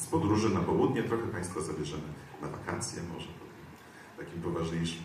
z podróży na południe. Trochę Państwa zabierzemy na wakacje, może takim poważniejszym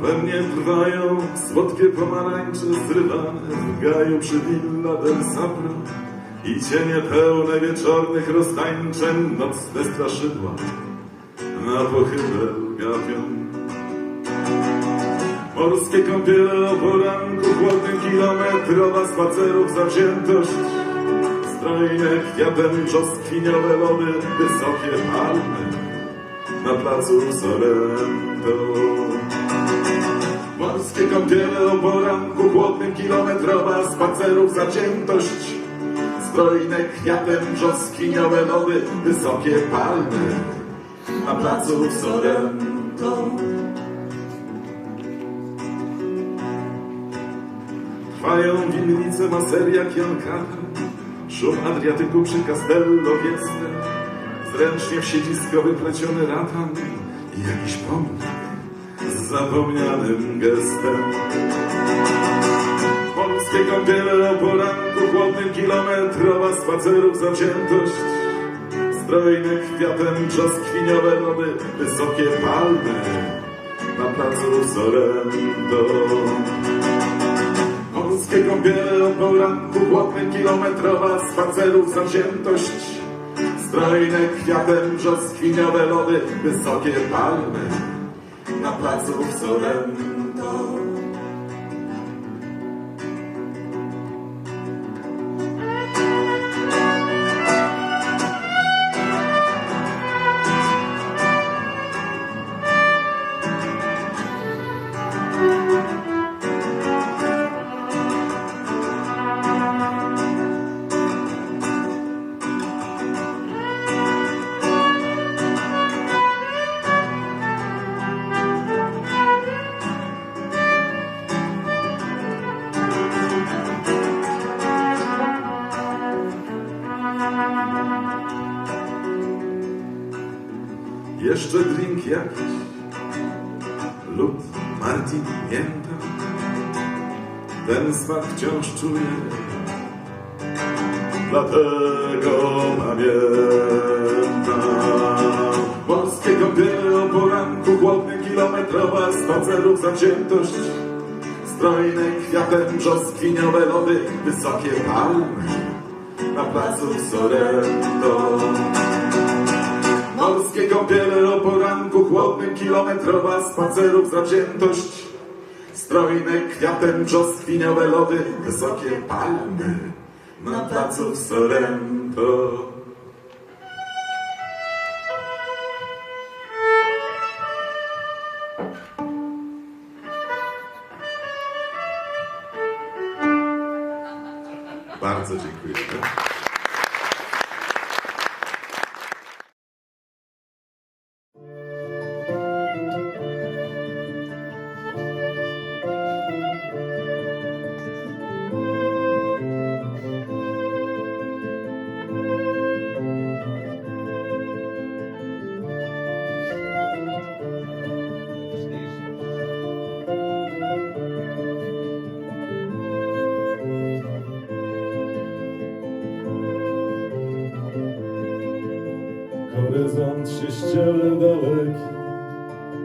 we mnie trwają słodkie pomarańcze zrywane w gaju przy Villa del Sapro i cienie pełne wieczornych roztańczeń nocne straszydła na pochybę gapią. Morskie kąpiele o poranku, chłodny kilometrowa spacerów zawziętość strojne kwiatem brzoskwiniowe lody, wysokie palmy na placu Sorrento. Morskie kąpiele o poranku, chłodny kilometrowa spacerów zaciętość. Strojne kwiatem brzoskwiniowe lody, wysokie palmy. Na placu Sorrento. Trwają winnice Maseria Chiancata, szum Adriatyku przy Castello Wieste, zręcznie w siedzisko wypleciony ratan. I jakiś pomnik zapomnianym gestem. Polskie kąpiele o poranku, chłodny kilometrowa spacerów zawziętość, strojne kwiatem brzoskwiniowe lody, wysokie palmy na placu Sorrento. Polskie kąpiele o poranku, chłodny kilometrowa spacerów zawziętość, strojne kwiatem brzoskwiniowe lody, wysokie palmy na placu Sorrento. Jeszcze drink jakiś lub Martin mięta. Ten smak wciąż czuję, dlatego pamiętam. Polskie kąpiele o poranku, chłodny kilometrowa spacerów zawziętość. Strojne kwiatem brzoskwiniowe lody, wysokie palmy na placu Sorrento. Kąpiele o poranku, chłodny kilometrowa spacerów zawziętość. Strojne kwiatem brzoskwiniowe lody, wysokie palmy na placu Sorrento. Bardzo dziękujemy. Horyzont się daleki,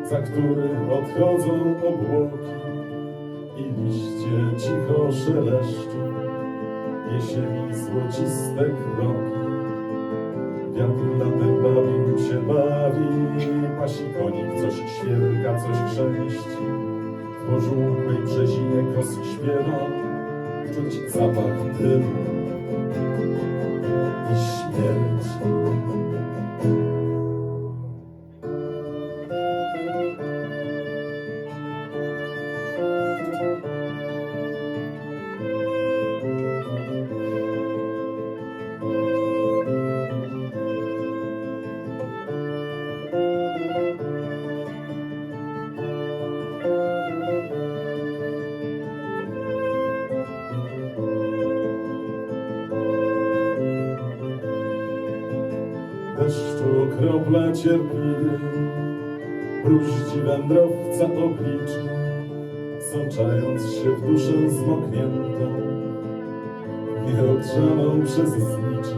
za który odchodzą obłoki i liście cicho szeleszczą, jesieni złociste kroki. Wiatr latem bawi się bawi, pasi konik coś świerka, coś chrzęści. W pożółkłej brzezinie kosy śpiewa, czuć zapach dymu i śmierci. krople cierpliwy Bruździ wędrowca oblicze Sączając się w duszę zmokniętą Nieodrzaną przez znicze.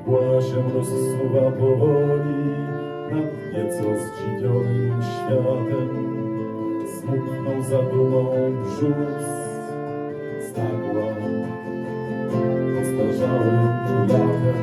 Mgła się rozsuwa powoli Nad nieco zdziwionym światem Smutną zadumą brzuch Stagła. Postarzały latem